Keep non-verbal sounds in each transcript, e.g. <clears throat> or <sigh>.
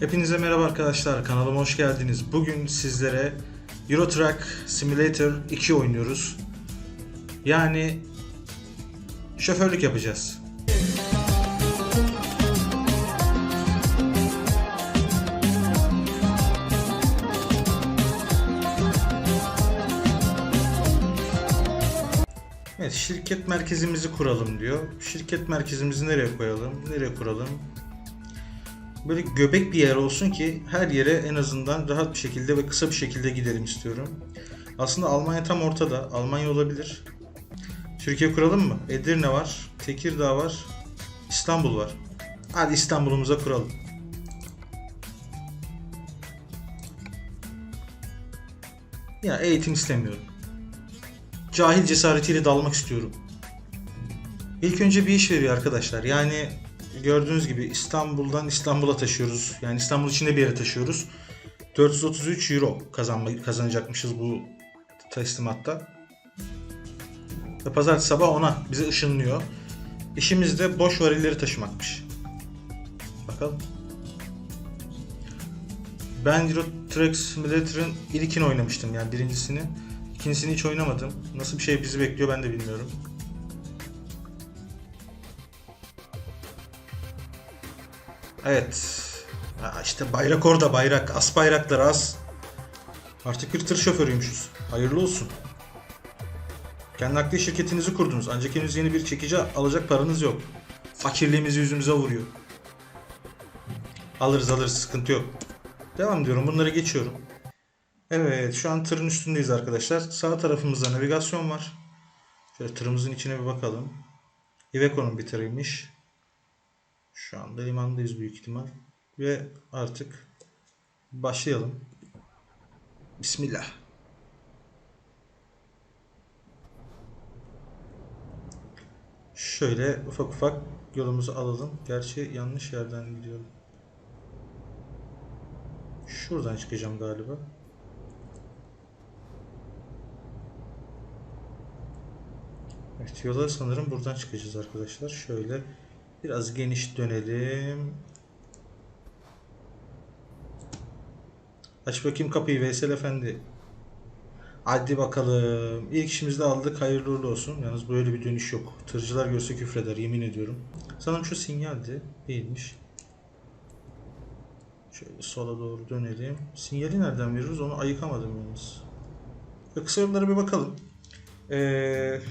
Hepinize merhaba arkadaşlar. Kanalıma hoş geldiniz. Bugün sizlere Euro Truck Simulator 2 oynuyoruz. Yani şoförlük yapacağız. Evet, şirket merkezimizi kuralım diyor. Şirket merkezimizi nereye koyalım? Nereye kuralım? Böyle göbek bir yer olsun ki her yere en azından rahat bir şekilde ve kısa bir şekilde gidelim istiyorum. Aslında Almanya tam ortada. Almanya olabilir. Türkiye kuralım mı? Edirne var, Tekirdağ var, İstanbul var. Hadi İstanbul'umuza kuralım. Ya eğitim istemiyorum. Cahil cesaretiyle dalmak istiyorum. İlk önce bir iş veriyor arkadaşlar. Yani gördüğünüz gibi İstanbul'dan İstanbul'a taşıyoruz. Yani İstanbul içinde bir yere taşıyoruz. 433 euro kazanma, kazanacakmışız bu teslimatta. Ve pazartesi sabah ona bize ışınlıyor. İşimiz de boş varilleri taşımakmış. Bakalım. Ben Euro Truck Simulator'ın ilkini oynamıştım yani birincisini. İkincisini hiç oynamadım. Nasıl bir şey bizi bekliyor ben de bilmiyorum. Evet. Ha işte bayrak orada bayrak. As bayraklar as. Artık bir tır şoförüymüşüz. Hayırlı olsun. Kendi nakliye şirketinizi kurdunuz. Ancak henüz yeni bir çekici alacak paranız yok. Fakirliğimizi yüzümüze vuruyor. Alırız alırız sıkıntı yok. Devam diyorum bunları geçiyorum. Evet şu an tırın üstündeyiz arkadaşlar. Sağ tarafımızda navigasyon var. Şöyle tırımızın içine bir bakalım. Iveco'nun bir tırıymış. Şu anda limandayız büyük ihtimal. Ve artık başlayalım. Bismillah. Şöyle ufak ufak yolumuzu alalım. Gerçi yanlış yerden gidiyorum. Şuradan çıkacağım galiba. Evet yola sanırım buradan çıkacağız arkadaşlar. Şöyle Biraz geniş dönelim. Aç bakayım kapıyı Veysel Efendi. Hadi bakalım. İlk işimizi de aldık. Hayırlı uğurlu olsun. Yalnız böyle bir dönüş yok. Tırcılar görse küfreder yemin ediyorum. Sanırım şu sinyaldi. Değilmiş. Şöyle sola doğru dönelim. Sinyali nereden veriyoruz onu ayıkamadım yalnız. Kısa yollara bir bakalım. Eee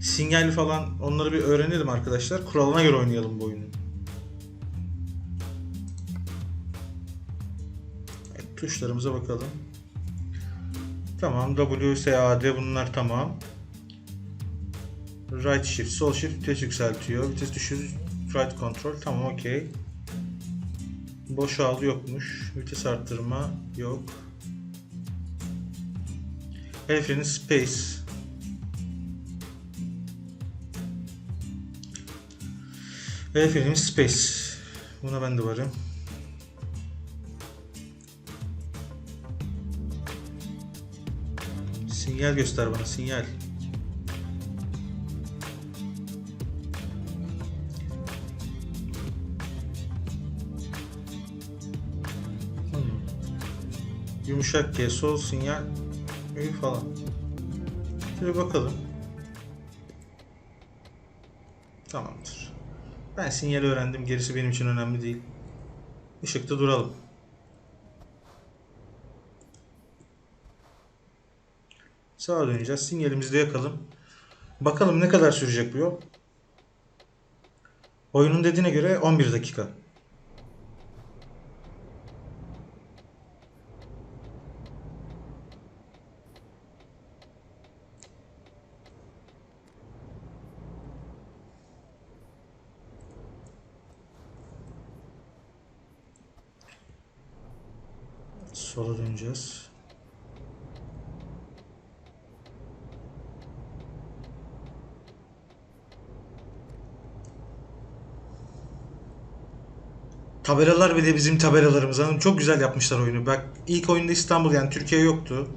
sinyal falan onları bir öğrenelim arkadaşlar. Kuralına göre oynayalım bu oyunu. Evet, tuşlarımıza bakalım. Tamam W, S, A, D bunlar tamam. Right shift, sol shift vites yükseltiyor. Vites düşür, right control. Tamam okey. Boşal yokmuş. Vites arttırma yok. El freni space. Ve efendim Space. Buna ben de varım. Sinyal göster bana sinyal. Hmm. Yumuşak G, sol sinyal, Ü falan. Şöyle bakalım. Tamamdır. Ben sinyali öğrendim. Gerisi benim için önemli değil. Işıkta duralım. Sağa döneceğiz. Sinyalimizi de yakalım. Bakalım ne kadar sürecek bu yol. Oyunun dediğine göre 11 dakika. Sola döneceğiz. Tabelalar bile bizim tabelalarımız. Hanım çok güzel yapmışlar oyunu. Bak ilk oyunda İstanbul yani Türkiye yoktu.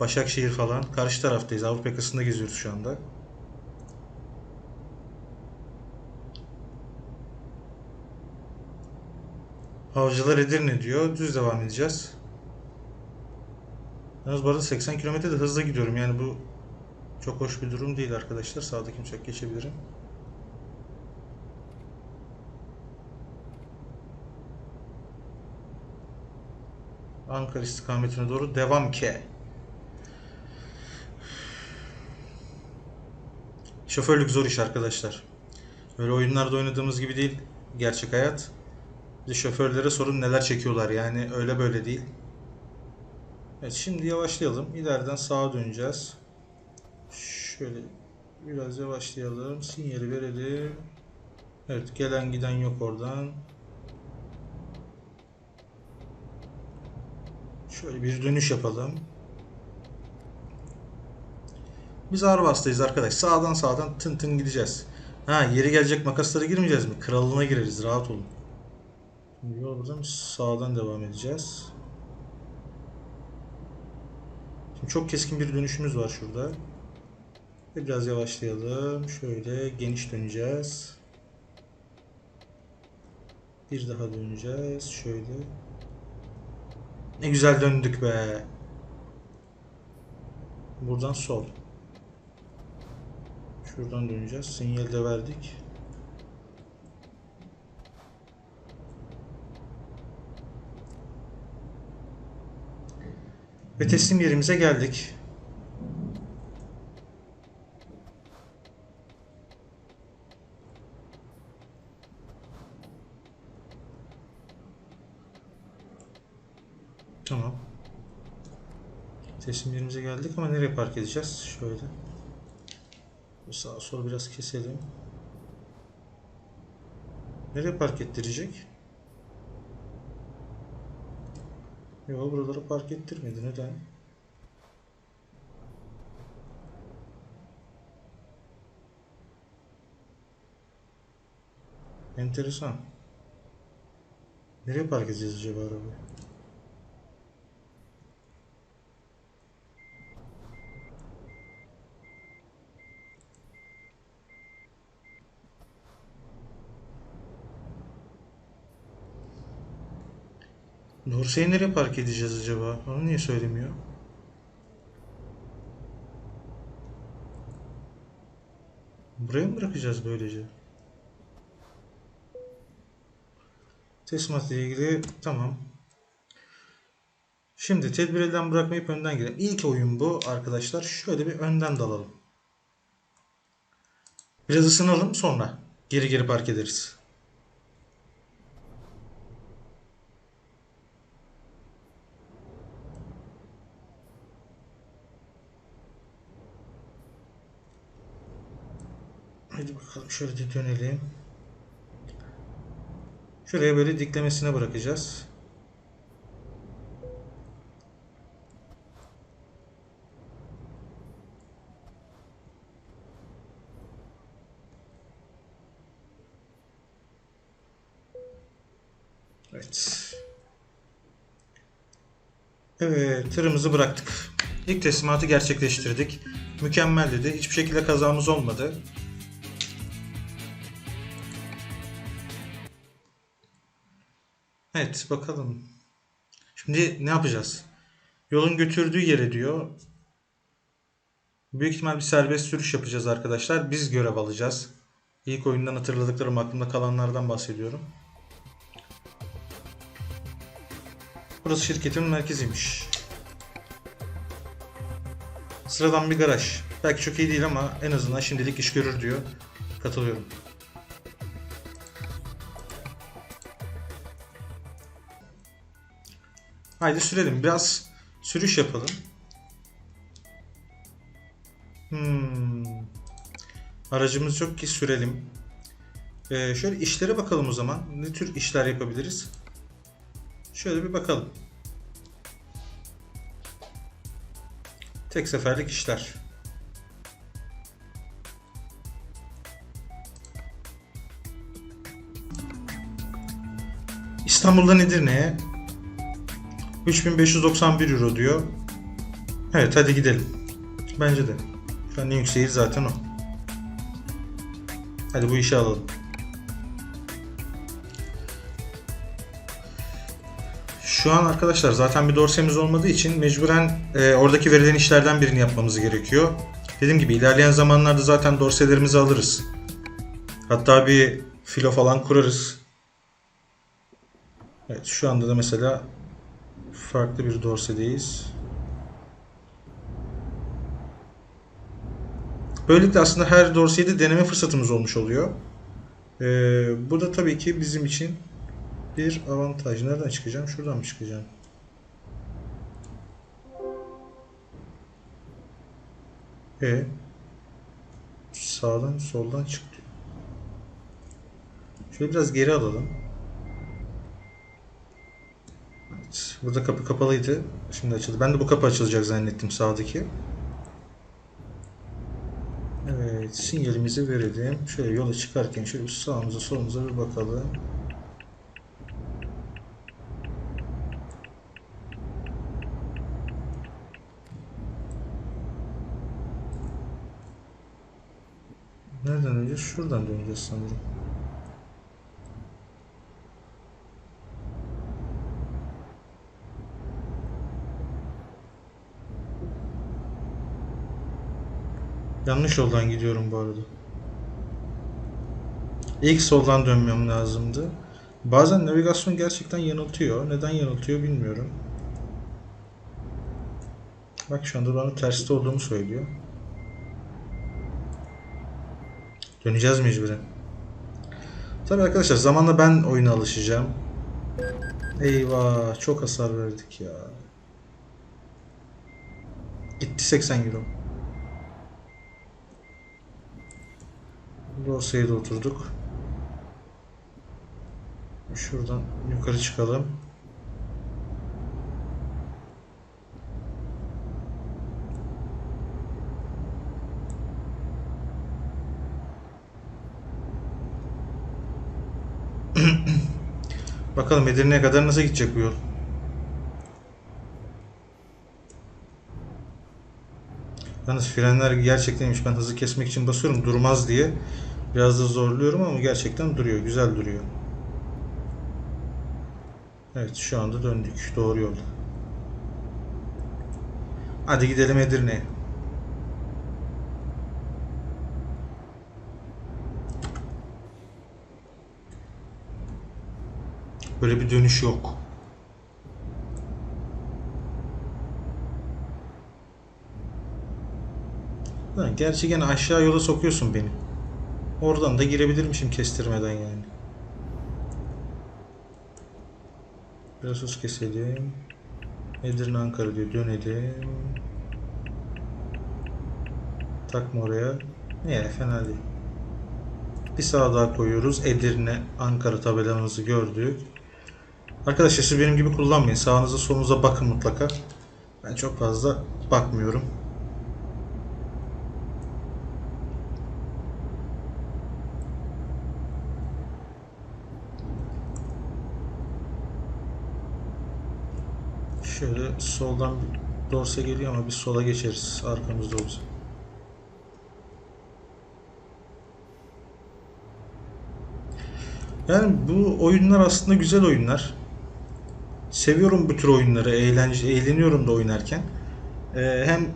Başakşehir falan. Karşı taraftayız. Avrupa yakasında geziyoruz şu anda. Avcılar Edirne diyor. Düz devam edeceğiz. Yalnız bu arada 80 km de hızlı gidiyorum. Yani bu çok hoş bir durum değil arkadaşlar. Sağdaki uçak geçebilirim. Ankara istikametine doğru devam ke. Şoförlük zor iş arkadaşlar. Öyle oyunlarda oynadığımız gibi değil gerçek hayat. Bir şoförlere sorun neler çekiyorlar yani öyle böyle değil. Evet şimdi yavaşlayalım. İleriden sağa döneceğiz. Şöyle biraz yavaşlayalım. Sinyali verelim. Evet gelen giden yok oradan. Şöyle bir dönüş yapalım. Biz ağır bastayız arkadaş. Sağdan sağdan tın tın gideceğiz. Ha yeri gelecek makaslara girmeyeceğiz mi? Kralına gireriz. Rahat olun. Yol buradan sağdan devam edeceğiz. Şimdi çok keskin bir dönüşümüz var şurada. Ve biraz yavaşlayalım. Şöyle geniş döneceğiz. Bir daha döneceğiz. Şöyle. Ne güzel döndük be. Buradan sol. Şuradan döneceğiz. Sinyal de verdik. Ve teslim yerimize geldik. Tamam. Teslim yerimize geldik ama nereye park edeceğiz? Şöyle. Sağa sola biraz keselim. Nereye park ettirecek? Yok buraları park ettirmedi. Neden? Enteresan. Nereye park edeceğiz acaba arabayı? Dorsey'i nereye park edeceğiz acaba? Onu niye söylemiyor? Buraya mı bırakacağız böylece? Teslimatla ilgili tamam. Şimdi tedbir elden bırakmayıp önden girelim. İlk oyun bu arkadaşlar. Şöyle bir önden dalalım. Biraz ısınalım sonra geri geri park ederiz. Şöyle dönelim. Şuraya böyle diklemesine bırakacağız. Evet. Evet, tırımızı bıraktık. İlk teslimatı gerçekleştirdik. Mükemmel dedi. Hiçbir şekilde kazamız olmadı. Evet bakalım. Şimdi ne yapacağız? Yolun götürdüğü yere diyor. Büyük ihtimal bir serbest sürüş yapacağız arkadaşlar. Biz görev alacağız. İlk oyundan hatırladıklarım aklımda kalanlardan bahsediyorum. Burası şirketin merkeziymiş. Sıradan bir garaj. Belki çok iyi değil ama en azından şimdilik iş görür diyor. Katılıyorum. Haydi sürelim. Biraz sürüş yapalım. Hmm. Aracımız yok ki sürelim. Ee, şöyle işlere bakalım o zaman. Ne tür işler yapabiliriz? Şöyle bir bakalım. Tek seferlik işler. İstanbul'dan Edirne'ye 3591 euro diyor. Evet hadi gidelim. Bence de. Şu an en yükseği zaten o. Hadi bu işi alalım. Şu an arkadaşlar zaten bir dorsemiz olmadığı için mecburen e, oradaki verilen işlerden birini yapmamız gerekiyor. Dediğim gibi ilerleyen zamanlarda zaten dorselerimizi alırız. Hatta bir filo falan kurarız. Evet şu anda da mesela farklı bir dorsedeyiz. Böylelikle aslında her dorseyi de deneme fırsatımız olmuş oluyor. Ee, bu da tabii ki bizim için bir avantaj. Nereden çıkacağım? Şuradan mı çıkacağım? E sağdan soldan çıktı. Şöyle biraz geri alalım. Burada kapı kapalıydı. Şimdi açıldı. Ben de bu kapı açılacak zannettim sağdaki. Evet, sinyalimizi verelim. Şöyle yola çıkarken şöyle sağımıza solumuza bir bakalım. Nereden döneceğiz? Şuradan döneceğiz sanırım. Yanlış yoldan gidiyorum bu arada. İlk soldan dönmem lazımdı. Bazen navigasyon gerçekten yanıltıyor. Neden yanıltıyor bilmiyorum. Bak şu anda bana terste olduğumu söylüyor. Döneceğiz mecburen. Tabii arkadaşlar zamanla ben oyuna alışacağım. Eyvah çok hasar verdik ya. Gitti 80 euro. Dorsaya da oturduk. Şuradan yukarı çıkalım. <clears throat> Bakalım Edirne'ye kadar nasıl gidecek bu yol? Yalnız frenler gerçektenmiş. Ben hızı kesmek için basıyorum durmaz diye. Biraz da zorluyorum ama gerçekten duruyor. Güzel duruyor. Evet şu anda döndük. Doğru yolda. Hadi gidelim Edirne'ye. Böyle bir dönüş yok. Gerçi gene aşağı yola sokuyorsun beni. Oradan da girebilirmişim kestirmeden yani. Biraz hız keselim. Edirne Ankara diyor dönelim. Takma oraya. Ne fena değil. Bir sağa daha koyuyoruz. Edirne Ankara tabelamızı gördük. Arkadaşlar siz benim gibi kullanmayın. Sağınıza solunuza bakın mutlaka. Ben çok fazla bakmıyorum. Şöyle soldan bir dorse geliyor ama biz sola geçeriz. Arkamızda olacak. Yani bu oyunlar aslında güzel oyunlar. Seviyorum bu tür oyunları. Eğlence, eğleniyorum da oynarken. Ee, hem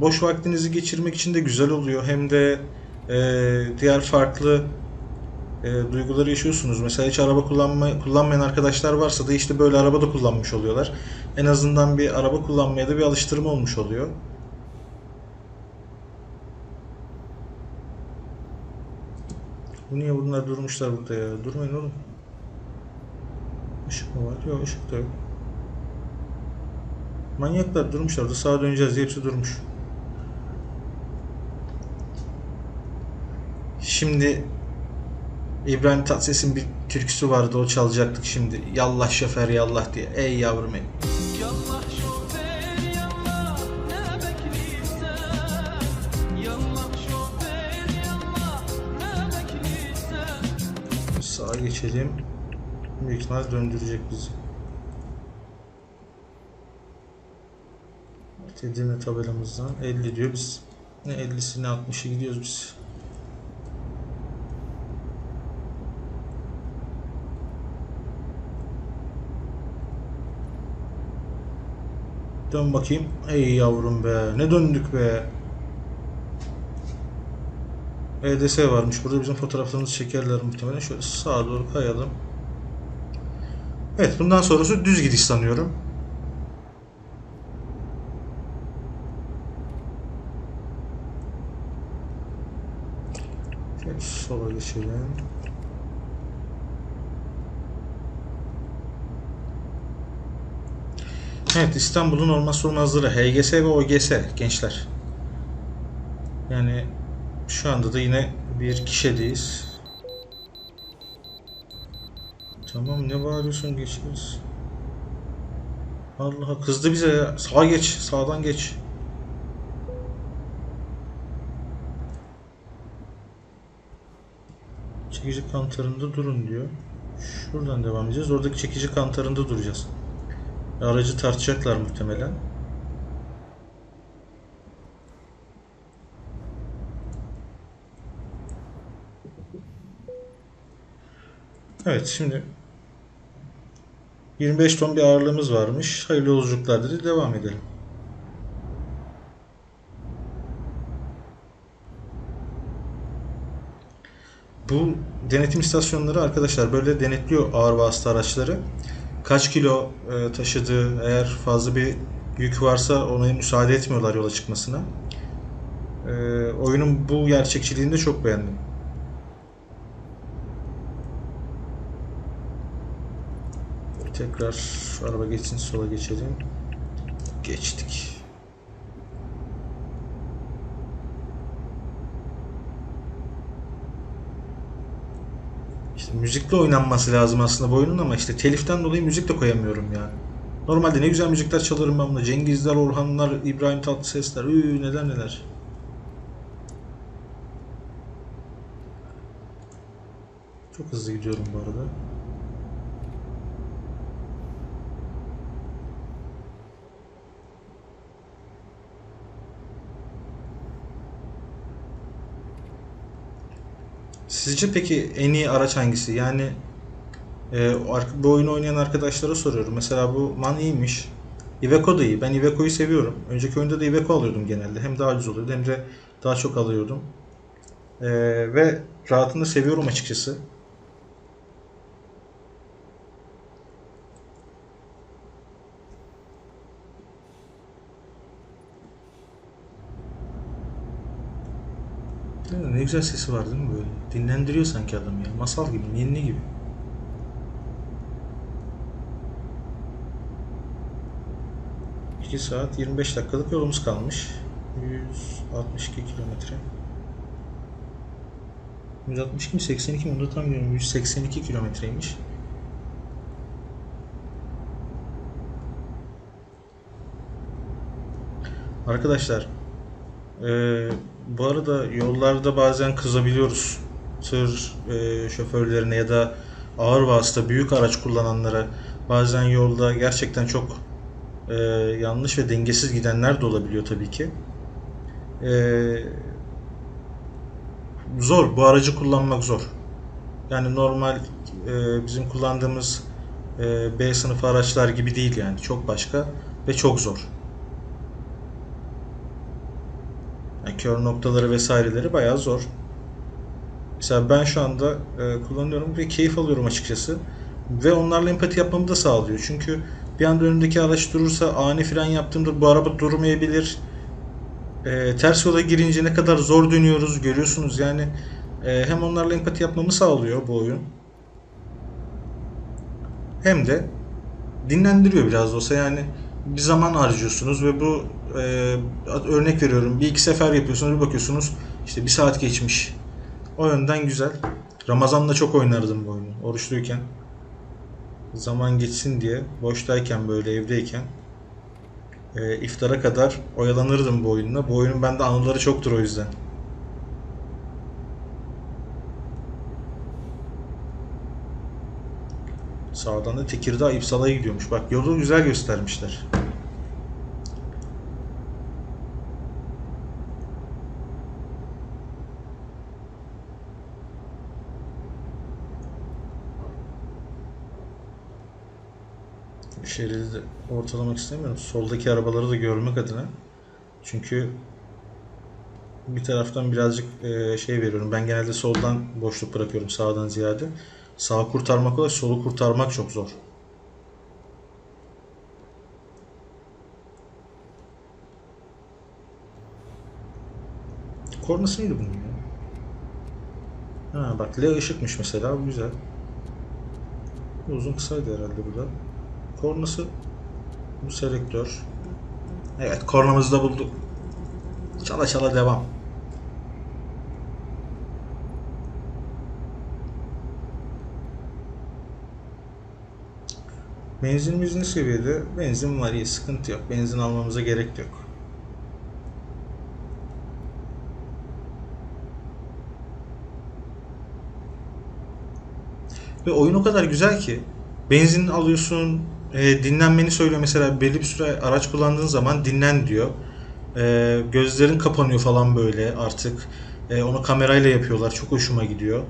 boş vaktinizi geçirmek için de güzel oluyor. Hem de e, diğer farklı e, duyguları yaşıyorsunuz. Mesela hiç araba kullanma, kullanmayan arkadaşlar varsa da işte böyle araba da kullanmış oluyorlar. En azından bir araba kullanmaya da bir alıştırma olmuş oluyor. Bu niye bunlar durmuşlar burada ya? Durmayın oğlum. Işık mı var? Yok ışık da yok. Manyaklar durmuşlar. Orada sağa döneceğiz diye hepsi durmuş. Şimdi İbrahim Tatlıses'in bir türküsü vardı o çalacaktık şimdi. Yallah şoför yallah diye. Ey yavrum ey. Yallah şoför yallah ne bekliysen Yallah şoför yallah ne bekliysen Sağa geçelim. Büyük ihtimal döndürecek bizi. Evet, Edirne tabelamızdan 50 diyor biz. Ne 50'si ne 60'ı gidiyoruz biz. Dön bakayım. Ey yavrum be. Ne döndük be. EDS varmış. Burada bizim fotoğraflarımızı çekerler muhtemelen. Şöyle sağa doğru kayalım. Evet bundan sonrası düz gidiş sanıyorum. Şöyle sola geçelim. Evet İstanbul'un olmazsa olmazları HGS ve OGS gençler. Yani şu anda da yine bir kişideyiz. Tamam ne bağırıyorsun geçeriz. Allah kızdı bize ya. Sağa geç. Sağdan geç. Çekici kantarında durun diyor. Şuradan devam edeceğiz. Oradaki çekici kantarında duracağız. Aracı tartacaklar muhtemelen. Evet şimdi 25 ton bir ağırlığımız varmış. Hayırlı yolculuklar dedi. Devam edelim. Bu denetim istasyonları arkadaşlar böyle denetliyor ağır vasıta araçları. Kaç kilo e, taşıdığı, eğer fazla bir yük varsa ona müsaade etmiyorlar yola çıkmasına. E, oyunun bu gerçekçiliğini de çok beğendim. Tekrar araba geçsin sola geçelim. Geçtik. İşte müzikle oynanması lazım aslında bu oyunun ama işte teliften dolayı müzik de koyamıyorum ya. Normalde ne güzel müzikler çalarım ben buna. Cengizler, Orhanlar, İbrahim Tatlısesler, üü neler neler. Çok hızlı gidiyorum bu arada. Sizce peki en iyi araç hangisi? Yani e, bu oyunu oynayan arkadaşlara soruyorum. Mesela bu MAN iyiymiş. Iveco da iyi. Ben Iveco'yu seviyorum. Önceki oyunda da Iveco alıyordum genelde. Hem daha ucuz oluyordu hem de daha çok alıyordum. E, ve rahatını seviyorum açıkçası. Ne güzel sesi var değil mi böyle? Dinlendiriyor sanki adam ya. Masal gibi, ninni gibi. İki saat 25 dakikalık yolumuz kalmış. 162 kilometre. 162 mi 82 mi onu da tam bilmiyorum. 182 kilometreymiş. Arkadaşlar ee, bu arada yollarda bazen kızabiliyoruz tır e, şoförlerine ya da ağır vasıta büyük araç kullananlara bazen yolda gerçekten çok e, yanlış ve dengesiz gidenler de olabiliyor tabii ki. E, zor bu aracı kullanmak zor. Yani normal e, bizim kullandığımız e, B sınıfı araçlar gibi değil yani çok başka ve çok zor. Yani kör noktaları vesaireleri bayağı zor. Mesela ben şu anda e, kullanıyorum ve keyif alıyorum açıkçası. Ve onlarla empati yapmamı da sağlıyor. Çünkü bir anda önümdeki araç durursa ani fren yaptığımda bu araba durmayabilir. E, ters yola girince ne kadar zor dönüyoruz görüyorsunuz. Yani e, hem onlarla empati yapmamı sağlıyor bu oyun. Hem de dinlendiriyor biraz da olsa yani bir zaman harcıyorsunuz ve bu e, örnek veriyorum bir iki sefer yapıyorsunuz bir bakıyorsunuz işte bir saat geçmiş. O yönden güzel. Ramazan'da çok oynardım bu oyunu oruçluyken. Zaman geçsin diye boştayken böyle evdeyken e, iftara kadar oyalanırdım bu oyunla. Bu oyunun bende anıları çoktur o yüzden. Sağdan da Tekirdağ İpsala'ya gidiyormuş. Bak yolu güzel göstermişler. Şeridi de ortalamak istemiyorum. Soldaki arabaları da görmek adına. Çünkü bir taraftan birazcık e, şey veriyorum. Ben genelde soldan boşluk bırakıyorum sağdan ziyade. Sağı kurtarmak kolay, solu kurtarmak çok zor. Kornası neydi bunun ya? Ha bak L ışıkmış mesela bu güzel. Uzun kısaydı herhalde bu da. Kornası bu selektör. Evet kornamızı da bulduk. Çala çala devam. Benzinimiz ne seviyede? Benzin var iyi sıkıntı yok. Benzin almamıza gerek yok. Ve oyun o kadar güzel ki benzin alıyorsun, e, dinlenmeni söylüyor mesela belli bir süre araç kullandığın zaman dinlen diyor. E, gözlerin kapanıyor falan böyle artık. E, onu kamerayla yapıyorlar. Çok hoşuma gidiyor.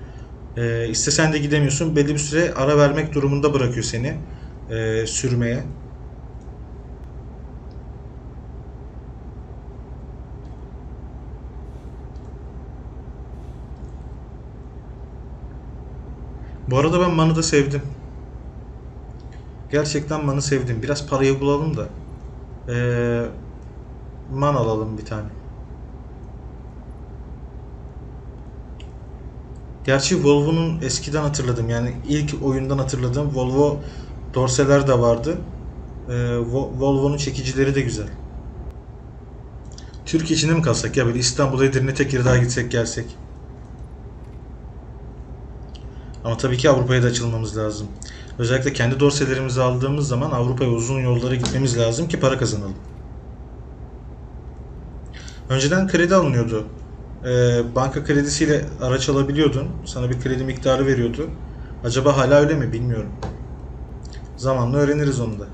E, istesen de gidemiyorsun. Belli bir süre ara vermek durumunda bırakıyor seni e, sürmeye. Bu arada ben Man'ı da sevdim. Gerçekten Man'ı sevdim. Biraz parayı bulalım da. Ee, Man alalım bir tane. Gerçi Volvo'nun eskiden hatırladım yani ilk oyundan hatırladığım Volvo dorseler de vardı. Ee, Vo- Volvo'nun çekicileri de güzel. Türkiye içinde mi kalsak ya böyle İstanbul, Edirne, Tekirdağ'a gitsek gelsek. Ama tabii ki Avrupa'ya da açılmamız lazım. Özellikle kendi dorselerimizi aldığımız zaman Avrupa'ya uzun yollara gitmemiz lazım ki para kazanalım. Önceden kredi alınıyordu. Ee, banka kredisiyle araç alabiliyordun. Sana bir kredi miktarı veriyordu. Acaba hala öyle mi bilmiyorum. Zamanla öğreniriz onu da.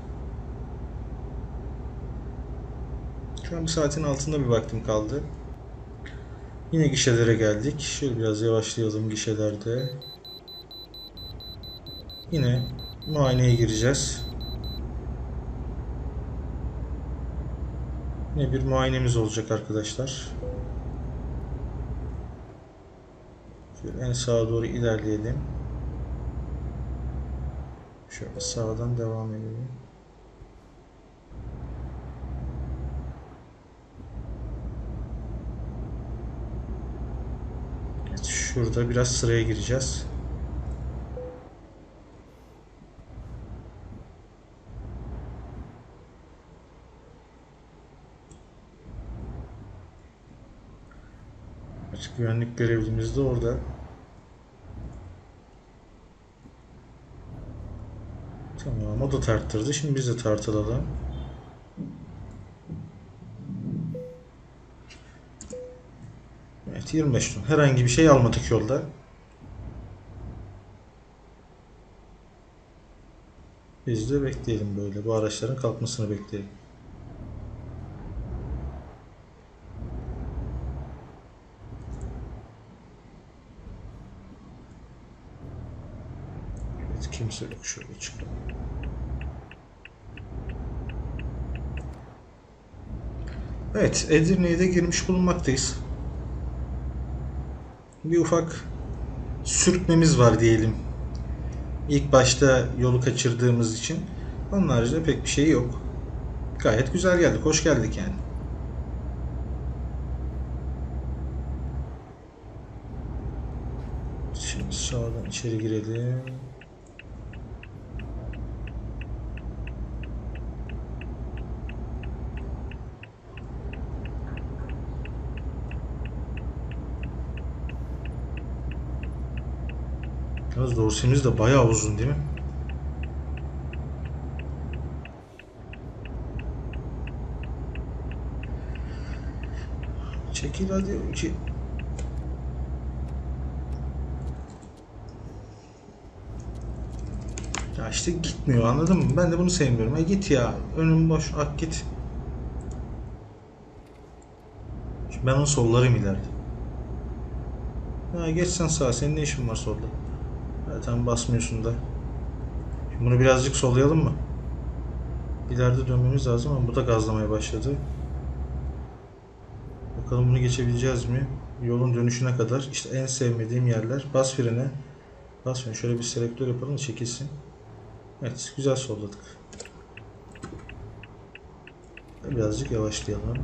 Şu an bir saatin altında bir vaktim kaldı. Yine gişelere geldik. Şöyle biraz yavaşlayalım gişelerde. Yine muayeneye gireceğiz. Yine bir muayenemiz olacak arkadaşlar. Şöyle en sağa doğru ilerleyelim. Şöyle sağdan devam edelim. Evet, şurada biraz sıraya gireceğiz. Güvenlik görevlimiz de orada. Tamam o da tarttırdı. Şimdi biz de tartılalım. Evet 25 ton. Herhangi bir şey almadık yolda. Biz de bekleyelim böyle. Bu araçların kalkmasını bekleyelim. Kimse yok. Şöyle çıkalım. Evet, Edirne'ye de girmiş bulunmaktayız. Bir ufak sürtmemiz var diyelim. İlk başta yolu kaçırdığımız için. Onun haricinde pek bir şey yok. Gayet güzel geldik, hoş geldik yani. Şimdi sağdan içeri girelim. Yalnız dorsemiz de bayağı uzun değil mi? Çekil hadi. Çek. Ya işte gitmiyor anladın mı? Ben de bunu sevmiyorum. E git ya. Önüm boş. Ak git. Şimdi ben onu sollarım ileride. Ha geç sen sağa. Senin ne işin var solda? Zaten basmıyorsun da. Şimdi bunu birazcık sollayalım mı? İleride dönmemiz lazım ama bu da gazlamaya başladı. Bakalım bunu geçebileceğiz mi? Yolun dönüşüne kadar. İşte en sevmediğim yerler. Bas frene. Bas frene. Şöyle bir selektör yapalım da çekilsin. Evet. Güzel solladık. Birazcık yavaşlayalım.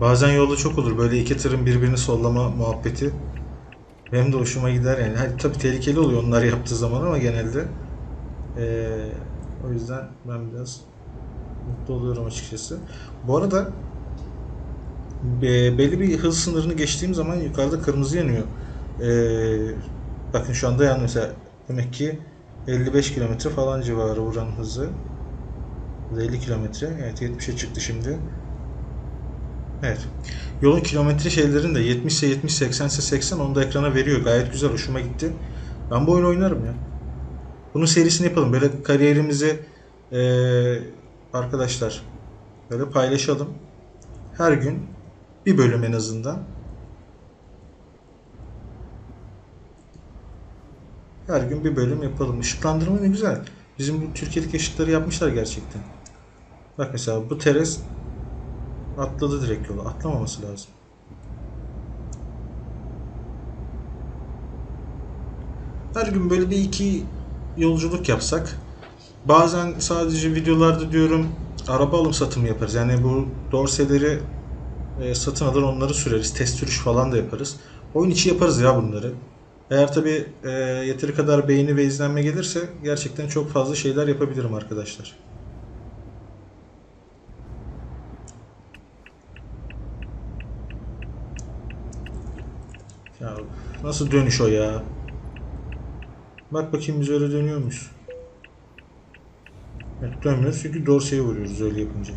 Bazen yolda çok olur böyle iki tırın birbirini sollama muhabbeti. Benim de hoşuma gider yani. Hani tabii tehlikeli oluyor onlar yaptığı zaman ama genelde. Ee, o yüzden ben biraz mutlu oluyorum açıkçası. Bu arada be- belli bir hız sınırını geçtiğim zaman yukarıda kırmızı yanıyor. Ee, bakın şu anda yani mesela demek ki 55 kilometre falan civarı buranın hızı. Bu da 50 kilometre. Evet 70'e çıktı şimdi. Evet. Yolun kilometre şeylerini de 70 ise 70, 80 ise 80 onu da ekrana veriyor. Gayet güzel, hoşuma gitti. Ben bu oyunu oynarım ya. Bunun serisini yapalım. Böyle kariyerimizi eee, arkadaşlar böyle paylaşalım. Her gün bir bölüm en azından. Her gün bir bölüm yapalım. Işıklandırma ne güzel. Bizim bu Türkiye'deki ışıkları yapmışlar gerçekten. Bak mesela bu Teres atladı direkt yola. Atlamaması lazım. Her gün böyle bir iki yolculuk yapsak. Bazen sadece videolarda diyorum araba alım satımı yaparız. Yani bu dorseleri e, satın alır onları süreriz. Test sürüş falan da yaparız. Oyun içi yaparız ya bunları. Eğer tabi e, yeteri kadar beğeni ve izlenme gelirse gerçekten çok fazla şeyler yapabilirim arkadaşlar. Ya nasıl dönüş o ya? Bak bakayım biz öyle dönüyor muyuz? Evet dönmüyoruz çünkü dorseye vuruyoruz öyle yapınca.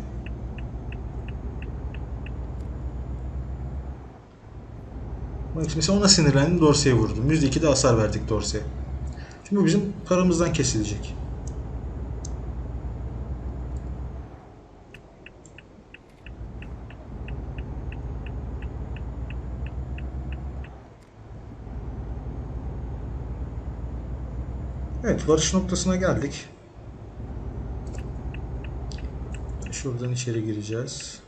Bak mesela ona sinirlendim dorseye vurdum. %2 de hasar verdik dorseye. Şimdi bu bizim paramızdan kesilecek. Evet varış noktasına geldik. Şuradan içeri gireceğiz.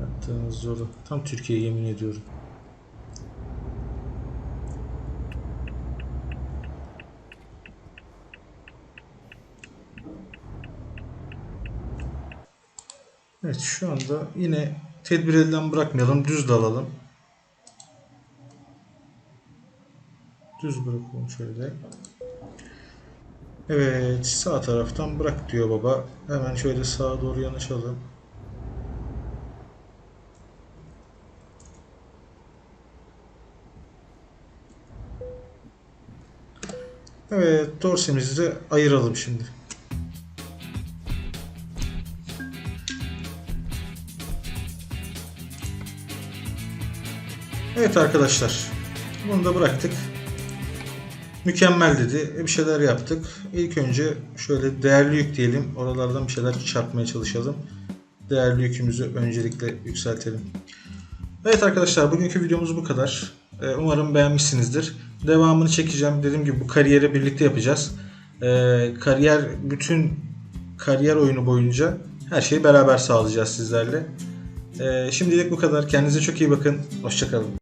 Yaptığınız zoru. Tam Türkiye yemin ediyorum. Evet şu anda yine tedbir elden bırakmayalım. Düz dalalım. Düz bırakalım şöyle. Evet sağ taraftan bırak diyor baba. Hemen şöyle sağa doğru yanaşalım. Evet dorsemizi de ayıralım şimdi. Evet arkadaşlar. Bunu da bıraktık. Mükemmel dedi. E, Bir şeyler yaptık. İlk önce şöyle değerli yük diyelim. Oralardan bir şeyler çarpmaya çalışalım. Değerli yükümüzü öncelikle yükseltelim. Evet arkadaşlar bugünkü videomuz bu kadar. E, Umarım beğenmişsinizdir. Devamını çekeceğim. Dediğim gibi bu kariyeri birlikte yapacağız. E, Kariyer bütün kariyer oyunu boyunca her şeyi beraber sağlayacağız sizlerle. Şimdilik bu kadar. Kendinize çok iyi bakın. Hoşçakalın.